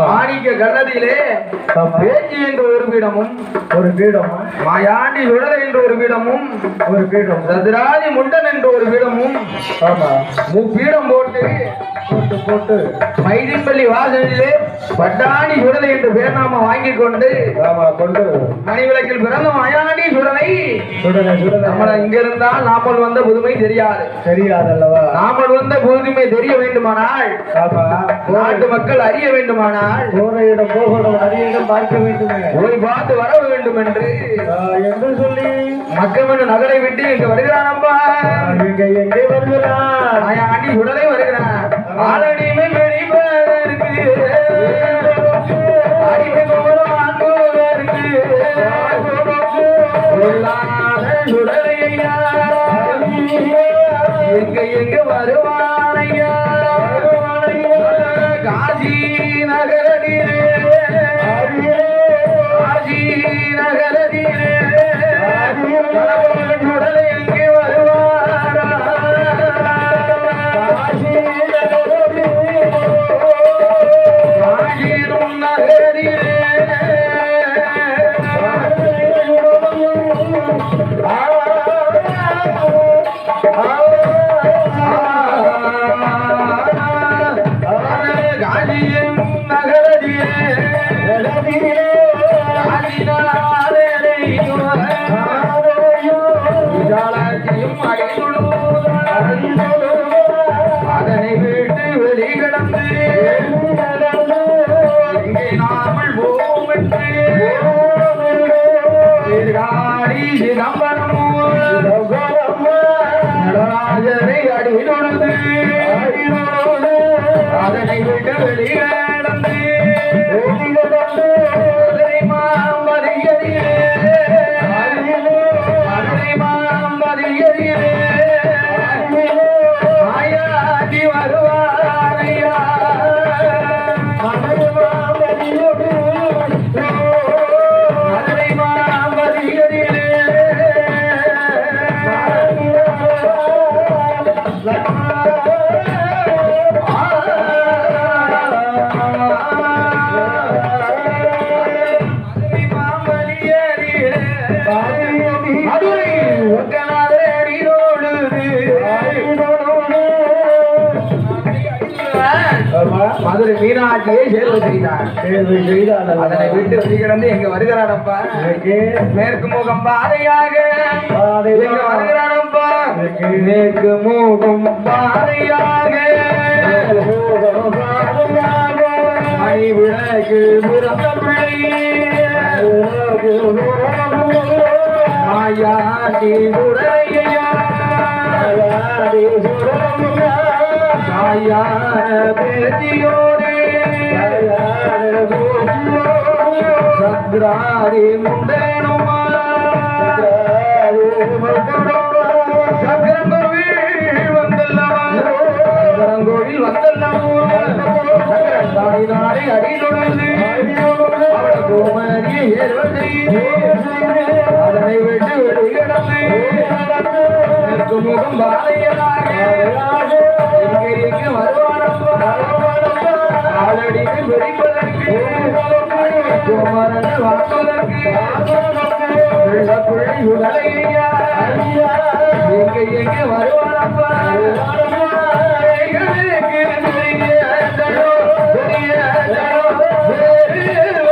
மாணிக்க கண்ணதியிலே. பேச்சு என்ற ஒரு பீடமும் ஒரு பீடம் மாயாண்டி சுடலை என்ற ஒரு பீடமும் ஒரு பீடம் சதுராதி முண்டன் என்ற ஒரு பீடமும் ஆமா. முப்பீடம் போட்டு போட்டு போட்டு. மைதிப்பள்ளி வாசலிலே பட்டாணி சுடலை என்று பேர் நாம வாங்கி கொண்டு ஆமா கொண்டு. மணிவிளக்கில் பிறந்த மாயாண்டி இங்க இருந்தால் நாமல் வந்த புதுமை தெரியாது. தெரியாதல்லவா? நாமல் வந்த புதுமை தெரிய வேண்டுமானால் நாட்டு மக்கள் அறிய வேண்டுமானால் போற இடம் நிறைய இடம் பார்க்க வேண்டுமே. போய் பார்த்து வர வேண்டும் என்று என்று சொல்லி. நகரை விட்டு இங்க வருகிறானப்பா நீங்க எங்கே வருகிறார் மாயாண்டி சுடலை வருகிறான். ஆளடிமை அடிமை கோலம் வாங்குவதற்கு எங்க எங்க வருவானையா? காசி அதனை விட்டு வெளிகடந்து இங்கே நாமல் போவோம் சிதம்பரம் நடராஜரை அதனை விட்டு விட்டு வெளிக்கிடந்து எங்க வருகிறானப்பா எங்கே? மேற்கு முகம் பாதையாக. எங்க வருகிறானப்பா எங்கே? மேற்கு முகம் பாதையாக. விளக்கு மாயாண்டி உரையா. தாயான பேத்தியோடு சத்ராரி வந்தல்லவா? சக்கரங்கோவில் வந்தல்லவா? அதனை விட்டு வெளியிடந்து முகம் பாதையதாக வருவானப்பா? ஆளடிக்கு வெடிப்பதற்கு குமரன் எங்க எங்க வருவாரப்பா எங்களுக்கு தெரிய தரோ, தெரிய தரோ,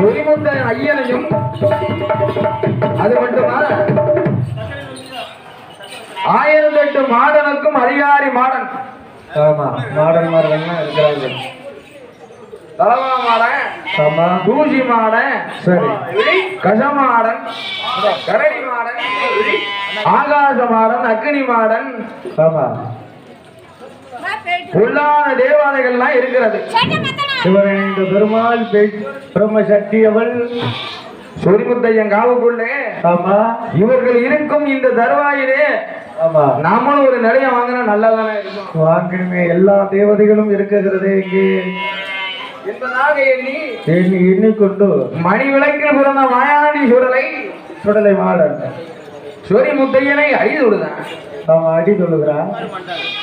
முரளையா ஐயனையும் அது மட்டுமா ஆயிரத்தி எட்டு மாடனுக்கும் அதிகாரி மாடன். ஆமா மாடல் மாடல்லாம் இருக்கிறார்கள் தலவா மாடன் ஆமா. தூசி மாடன் சரி. கசமாடன் கரடி மாடன் ஆகாச மாடன் அக்னி மாடன். ஆமா. உள்ளான தேவாதைகள்லாம் இருக்கிறது. சிவனைந்த பெருமாள் பெண் பிரம்ம சக்தி அவள் சொரிமுத்தையன் காவுக்குள்ளே ஆமா. இவர்கள் இருக்கும் இந்த தருவாயிலே ஆமா. நாமளும் ஒரு நிலைய வாங்கினா நல்லதானே இருக்கும். வாங்கினுமே எல்லா தேவதைகளும் இருக்கிறதே இங்கே. என்பதாக எண்ணி எண்ணி எண்ணிக்கொண்டு மணி விளக்கில் பிறந்த மாயாண்டி சுடலை சுடலை மாடன் சொரி முத்தையனை அழிது விடுதான் ஆமா அடி சொல்லுகிறான்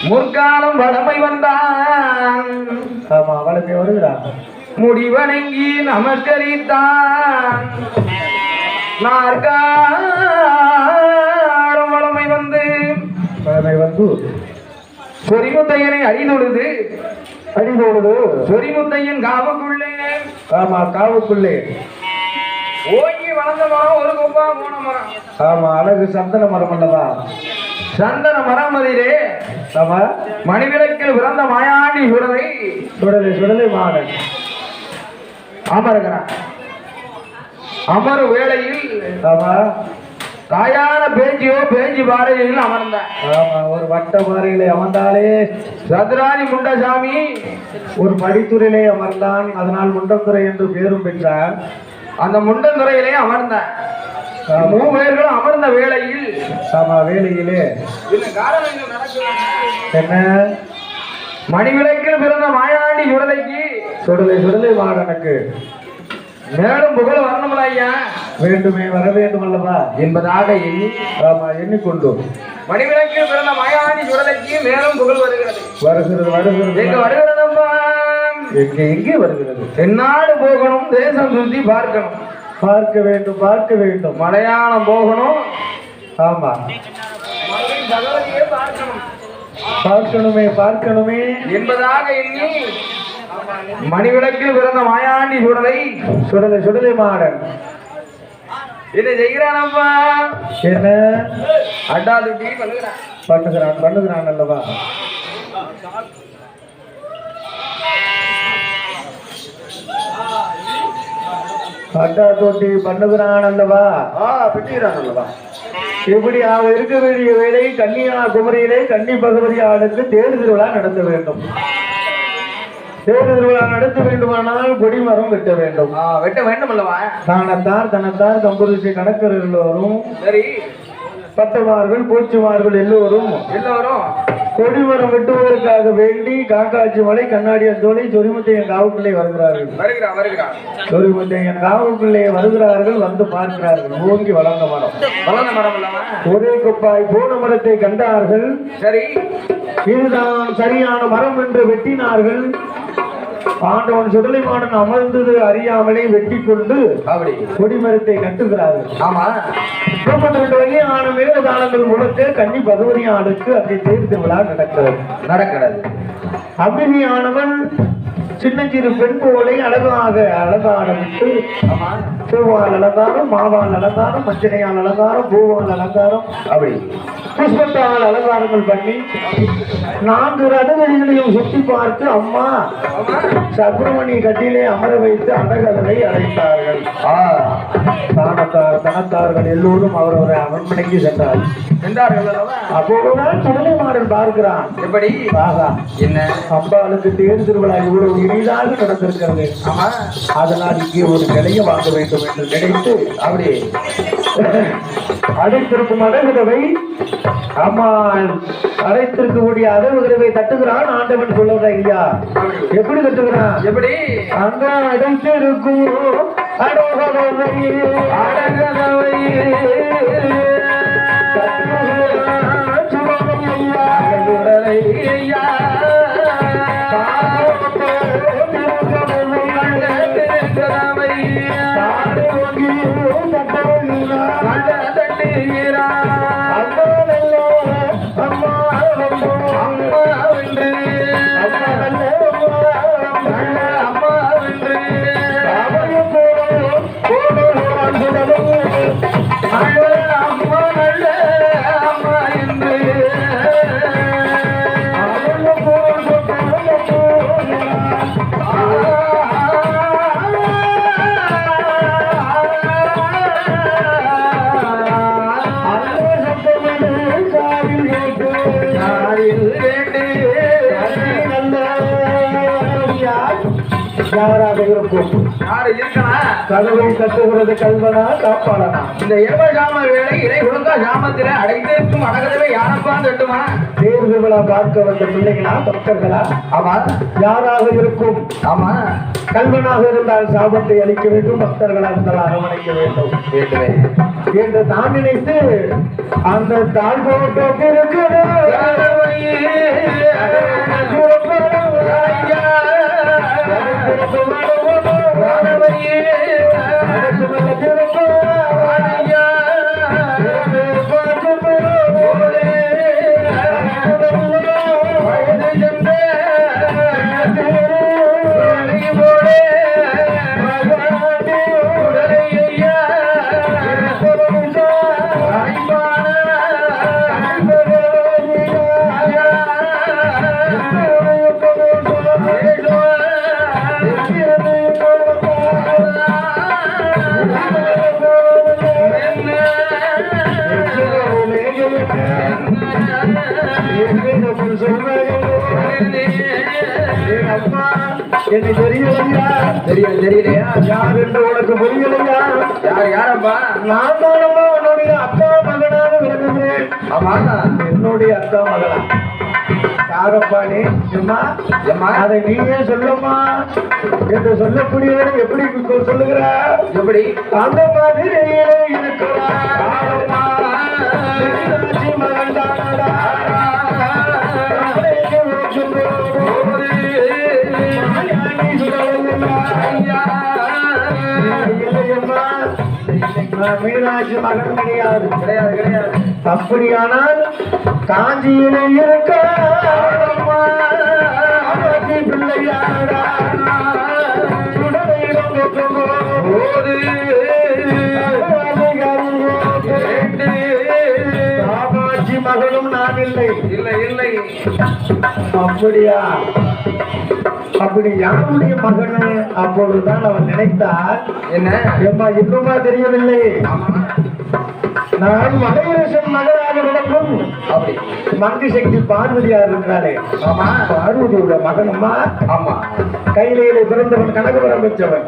முற்காலம் வடமை வந்தான். ஆமா அவளுக்கு வருகிறான் முடிவணங்கி நமஸ்கரித்தான். நாற்காலம் வளமை வந்து. அவனை வந்து. சொரிமுத்தையனை அழிதொழுது அடி சொல்லுது சொரிமுத்தையன் காவுக்குள்ளே. ஆமா காவுக்குள்ளே. ஓங்கி வளர்ந்த மரம் ஒரு கொம்பா மூண மரம் ஆமா அழகு சந்தன மரம் அல்லவா சந்தன மரம் அதிலே ஆமா மணிவிளக்கில் பிறந்த மாயாண்டி சுடலை சுடலை சுடலை மாடன் அமருகிறான் அமரு வேளையில் ஆமா தாயான பேச்சியோ பேச்சு பாறையில் அமர்ந்தான் ஆமா ஒரு வட்ட பாறையிலே அமர்ந்தாலே. சதுராணி முண்டசாமி ஒரு படித்துறையிலே அமர்ந்தான். அதனால் முண்டத்துறை என்று பேரும் பெற்றார். அந்த முண்டந்துறையிலே அமர்ந்தான். மூவேர்களும் அமர்ந்த வேளையில் ஆமா நடக்குது என்ன மணிவிளக்கில் பிறந்த மாயாண்டி சுடலைக்கு சுடலை சுடலை மாடனுக்கு மேலும் புகழ் வரணும்ல ஐயா. வேண்டுமே வர வேண்டும் அல்லவா? என்பதாக எண்ணி ஆமா எண்ணிக்கொண்டு. மணிவிளக்கில் பிறந்த மாயாண்டி சுடலைக்கு மேலும் புகழ் வருகிறது. வருகிறது வருகிறது. எங்க வருகிறதம்மா? எங்கே எங்கே வருகிறது? தென்னாடு போகணும் தேசம் சுத்தி பார்க்கணும். பார்க்க வேண்டும் பார்க்க வேண்டும். மலையாளம் போகணும். ஆமா. பார்க்கணும் பார்க்கணுமே. என்பதாக எண்ணி மணிவிளக்கில் பிறந்த மாயாண்டி சுடலை. சுடலை சுடலை மாடன். இதை செய்கிறானப்பா என்ன? அட்டா துட்டி பண்ணுகிறான். பண்ணுகிறான் பண்ணுகிறான் அல்லவா? அட்டா தொட்டி பண்ணுகிறான் அல்லவா ஆ பெற்றுகிறான் அல்லவா இப்படி ஆக இருக்க வேண்டிய வேலை கன்னியாகுமரியிலே கன்னி பகவதி ஆளுக்கு தேர் திருவிழா நடத்த வேண்டும். தேர் திருவிழா நடத்த வேண்டுமானால் கொடிமரம் வெட்ட வேண்டும். வெட்ட வேண்டும் அல்லவா தானத்தார் தனத்தார் கம்புரிசி கணக்கர் எல்லோரும் சரி. பட்டமார்கள் பூச்சிமார்கள் எல்லோரும் எல்லோரும் கொடிமரம் வெட்டுவதற்காக வேண்டி காக்காட்சி மலை கண்ணாடியன் தோலை சொரிமுத்தையன் காவுக்குள்ளே வருகிறார்கள். சொரிமுத்தையன் காவுக்குள்ளே வருகிறார்கள் வந்து பார்க்கிறார்கள். ஓங்கி வளர்ந்த மரம். வளர்ந்த மரம் ஒரே குப்பாய் போன மரத்தை கண்டார்கள். சரி. இதுதான் சரியான மரம் என்று வெட்டினார்கள். ஆண்டவன் சுடலைமாடன் அமர்ந்தது அறியாமலே வெட்டி கொண்டு அப்படி. கொடிமரத்தை கட்டுகிறார்கள். ஆமா. முப்பத்தி ரெண்டு வகையான மேகதாளங்கள் முழக்க கன்னி பகவதியானுக்கு அங்கே தேர் திருவிழா நடக்கிறது. நடக்கிறது. அம்பிகையானவன் சின்னஞ்சிறு பெண் போலை அழகாக அலங்கார விட்டு ஆமா பூவால் அலங்காரம் மாவால் அலங்காரம் மஞ்சனையால் அலங்காரம் பூவால் அலங்காரம். அப்படி. புஷ்பத்தால் அலங்காரங்கள் பண்ணி நான்கு ரதவெளிகளையும் சுற்றி பார்த்து அம்மா சப்ரமணி கட்டிலே அமர வைத்து அடகதலை அழைத்தார்கள் ஆ தானத்தார் தனத்தார்கள் எல்லோரும் அவரவரை அரண்மனைக்கு சென்றார்கள். சென்றார்கள் அப்போதுதான் சுடலை மாறன் பார்க்கிறான். எப்படி? என்ன? அம்பாளுக்கு தேர் திருவிழா இவ்வளவு இனிதாக நடந்திருக்கிறது. ஆமா அதனால் இங்கே ஒரு நிலைய வாங்க வேண்டும் என்று நினைத்து அப்படி அடைத்திருக்கும் அடகுதவை அம்மா அடைத்திருக்கக்கூடிய அடகுதவை தட்டுகிறான் ஆண்டவன் சொல்லுறா ஐயா. எப்படி தட்டுகிறான்? எப்படி? அங்க அடைத்திருக்கும் தட்டுகிறான் சுடலை ஐயா. கதவை கட்டுகிறது கல்வனா காப்பாளனா. இந்த இரவு ஜாம வேளை இறை ஒழுங்கா ஜாமத்தில அடைந்திருக்கும் அடகதவை யாரப்பா தட்டுமா தேர் திருவிழா பார்க்க வந்த பிள்ளைகளா பக்தர்களா? ஆமா. யாராக இருக்கும்? ஆமா. கல்வனாக இருந்தால் சாபத்தை அளிக்க வேண்டும் பக்தர்களாக இருந்தால் அரவணைக்க வேண்டும். வேண்டுமே என்று தான் நினைத்து அந்த தாழ் போட்டிருக்கு என்னை தெரியலையா தெரியும் தெரியலையா யார் என்று உனக்கு புரியலையா? யார் யாரப்பா நான் தானம்மா உன்னுடைய அக்கா மகனாக விளங்குகிறேன். ஆமா. என்னுடைய அக்கா மகனா யாரப்பா நீ? அம்மா ஏம்மா? அதை நீயே சொல்லம்மா. என்று சொல்லக்கூடியவரை எப்படி சொல்லுகிற? எப்படி? அந்த மாதிரியே இருக்கிறார். மகன் தானடா. மீனாட்சி மகன் கிடையாது கிடையாது கிடையாது அப்படியானால் காஞ்சியிலே இருக்க மகனும் நான் இல்லை. இல்லை இல்லை. அப்படியா? அப்படி யாருடைய மகன் அப்பொழுதுதான் அவன் நினைத்தார் என்ன? எம்மா இன்னுமா தெரியவில்லை. நான் மலையரசன் மகனாக அப்படி. மங்கி சக்தி பார்வதியார் இருக்கிறாரே. ஆமா. பார்வதியோட மகனம்மா ஆமா. கையிலே பிறந்தவன் கனகவரம் பெற்றவன்.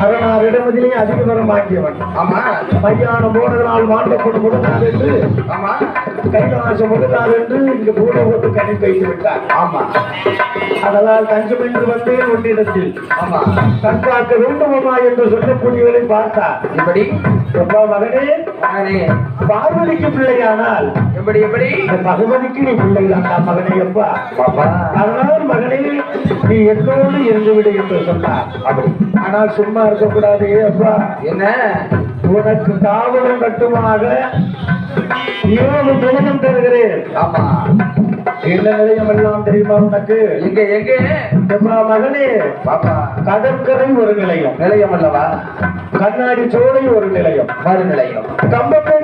அரணார் இடமதிலே அதிக வரம் ஆக்கியவன் ஆமா. மையான போனதனால் வாழ்ந்த கொண்டு கொடுத்தார் என்று ஆமா. கைலாசம் முதலால் என்று இங்கு பூலோகத்து கணி வைத்து விட்டார். ஆமா. அதனால் தஞ்சம் என்று வந்தேன் ஒன்றிடத்தில் ஆமா. தற்காக்க வேண்டுமமா என்று சொல்லக்கூடியவரை பார்த்தார். எப்படி? எப்பா மகனே? மகனே. பார்வதிக்கு பிள்ளையானால்? எப்படி எப்படி? பகவதிக்கு நீ பிள்ளைதான்டா மகனே பாப்பா. அதனால் மகனே நீ என்னோடு இருந்து விடு என்று சொன்னார். அப்படி. ஆனால் சும்மா இருக்கக்கூடாது அப்பா. என்ன? உனக்கு காவலும் கட்டுமாக ஏழு நிலையம் தருகிறேன். ஆமா. என்ன நிலையம் எல்லாம் தெரியுமா உனக்கு? எங்க? எங்க மகனே பாப்பா. கடற்கரை ஒரு நிலையம். நிலையம் அல்லவா? கண்ணாடி சோலை ஒரு நிலையம். மறு நிலையம்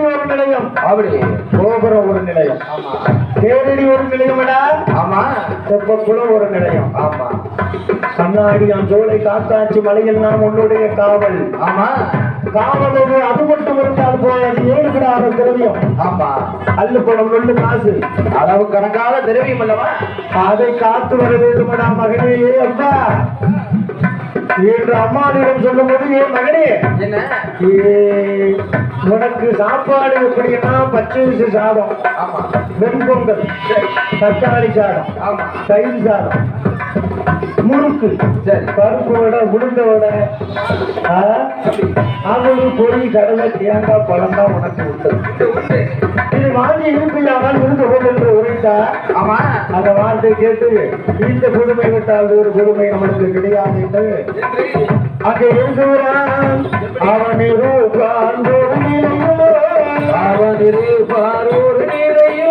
ஒரு நிலையம். அப்படி. கோபுரம் ஒரு நிலையம். ஆமா. தேரடி ஒரு நிலையமடா ஆமா. தெப்பக்குளம் ஒரு நிலையம். ஆமா. கண்ணாடி சோலை காத்தாட்சி மலையெல்லாம் உன்னுடைய காவல். ஆமா. காவலோடு அது மட்டும் இருந்தால் போயாது ஏழு கிடாத திரவியம். ஆமா. அல்லு பணம் நொல்லு காசு. அளவு கணக்காத திரவியம் அல்லவா? அதை காத்து வர வேண்டுமடா மகனே அப்பா என்று அம்மாவிடம் சொல்லும் போது ஏ மகனே. என்ன? உனக்கு சாப்பாடு எப்படின்னா பச்சரிசி சாதம் வெண்பொங்கல் தக்காளி சாதம் ஆமா. தயிர் சாதம். முறுக்கு. சரி பருப்பு வடை உளுந்த வடை. ஆ, அவளு பொறி கடலை தேங்காய் பழம் தான் உனக்கு உண்டு. இது வாங்கி இருப்பில்லாமல் கொண்டு என்று உரைத்தா? ஆமா. அந்த வார்த்தை கேட்டு இந்த புதுமை விட்டால் ஒரு புதுமை நம்மளுக்கு கிடையாது என்று. அங்கே இருக்கிறான் அவன் இருப்பான் ஒரு நிலையோ அவன் இருப்பார் ஒரு நிலையோ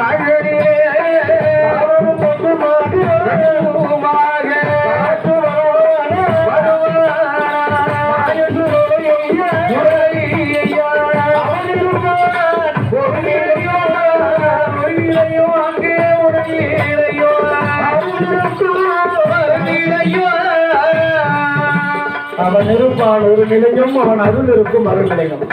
அவன் இருப்பான் ஒரு நிலையும் அவன் அருள் இருக்கும் அருள்நிலையம்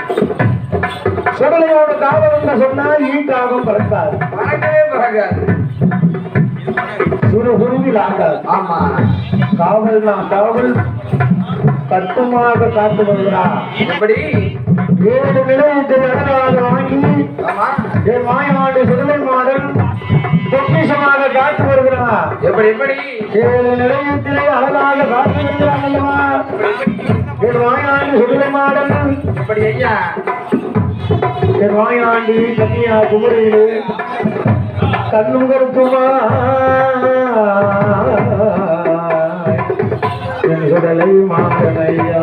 சுடலையோட காவல் என்று சொன்னால் ஈட்டாகம் பறக்காது. பறக்கவே பறக்காது. சுரு குருவில் ஆகாது. ஆமா. காவல் தான் காவல் கட்டுமாக காத்து வருகிறார் எப்படி? ஏழு நிலையத்தை அழகாக வாங்கி என் மாயாண்டு சுடலை மாடன் பொக்கிஷமாக காத்து வருகிறார். எப்படி எப்படி? ஏழு நிலையத்திலே அழகாக காத்து வருகிறார் அல்லவா என் மாயாண்டு சுடலை மாடன் எப்படி ஐயா? என் மாயாண்டி கன்னியா குமரியிலே கண்ணும் கருத்துமா என் சுடலை மாதனையா